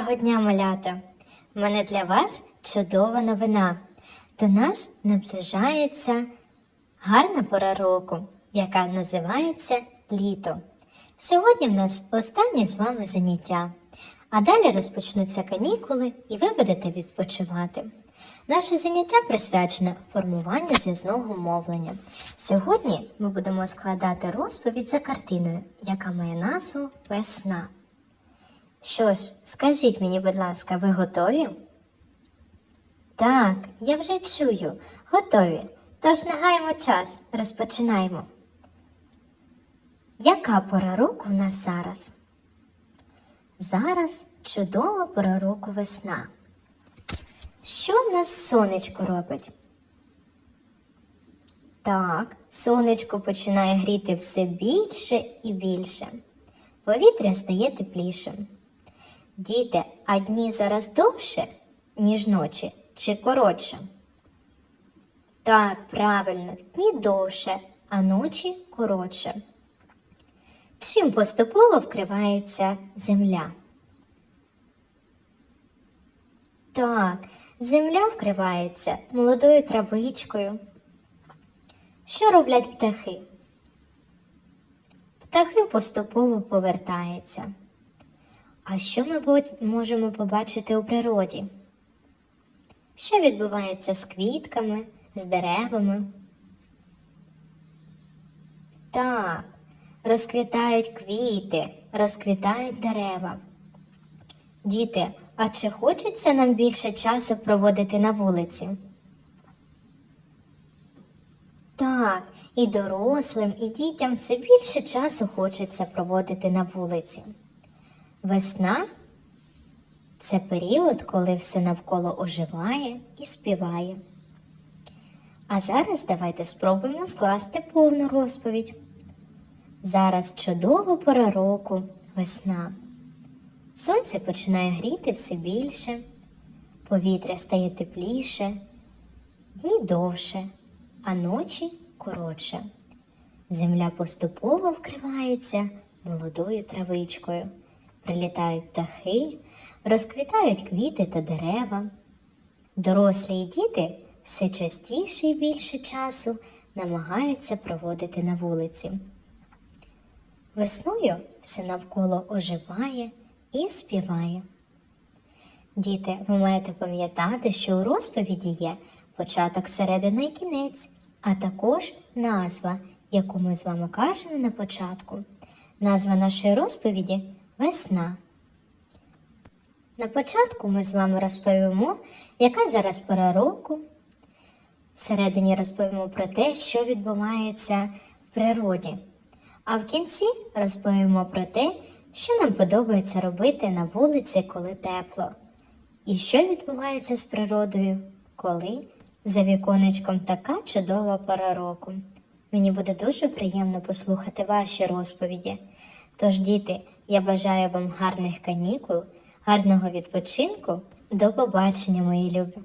Доброго дня, малята! У мене для вас чудова новина. До нас наближається гарна пора року, яка називається літо. Сьогодні в нас останнє з вами заняття, а далі розпочнуться канікули і ви будете відпочивати. Наше заняття присвячене формуванню зв'язного мовлення. Сьогодні ми будемо складати розповідь за картиною, яка має назву Весна. Що ж, скажіть мені, будь ласка, ви готові? Так, я вже чую, готові. Тож не гаймо час, розпочинаємо. Яка пора року в нас зараз? Зараз чудова пора року весна. Що в нас сонечко робить? Так, сонечко починає гріти все більше і більше. Повітря стає теплішим. Діти, а дні зараз довше, ніж ночі, чи коротше? Так, правильно, дні довше, а ночі коротше. Чим поступово вкривається земля? Так, земля вкривається молодою травичкою. Що роблять птахи? Птахи поступово повертаються. А що ми можемо побачити у природі? Що відбувається з квітками, з деревами? Так, розквітають квіти, розквітають дерева. Діти, а чи хочеться нам більше часу проводити на вулиці? Так, і дорослим, і дітям все більше часу хочеться проводити на вулиці. Весна це період, коли все навколо оживає і співає. А зараз давайте спробуємо скласти повну розповідь. Зараз чудова пора року, весна. Сонце починає гріти все більше, повітря стає тепліше, дні довше, а ночі коротше. Земля поступово вкривається молодою травичкою. Прилітають птахи, розквітають квіти та дерева. Дорослі і діти все частіше і більше часу намагаються проводити на вулиці. Весною все навколо оживає і співає. Діти, ви маєте пам'ятати, що у розповіді є початок, середина і кінець, а також назва, яку ми з вами кажемо на початку. Назва нашої розповіді весна. На початку ми з вами розповімо, яка зараз пора року. Всередині розповімо про те, що відбувається в природі. А в кінці розповімо про те, що нам подобається робити на вулиці, коли тепло. І що відбувається з природою, коли за віконечком така чудова пора року. Мені буде дуже приємно послухати ваші розповіді. Тож, діти, я бажаю вам гарних канікул, гарного відпочинку. До побачення, мої любі!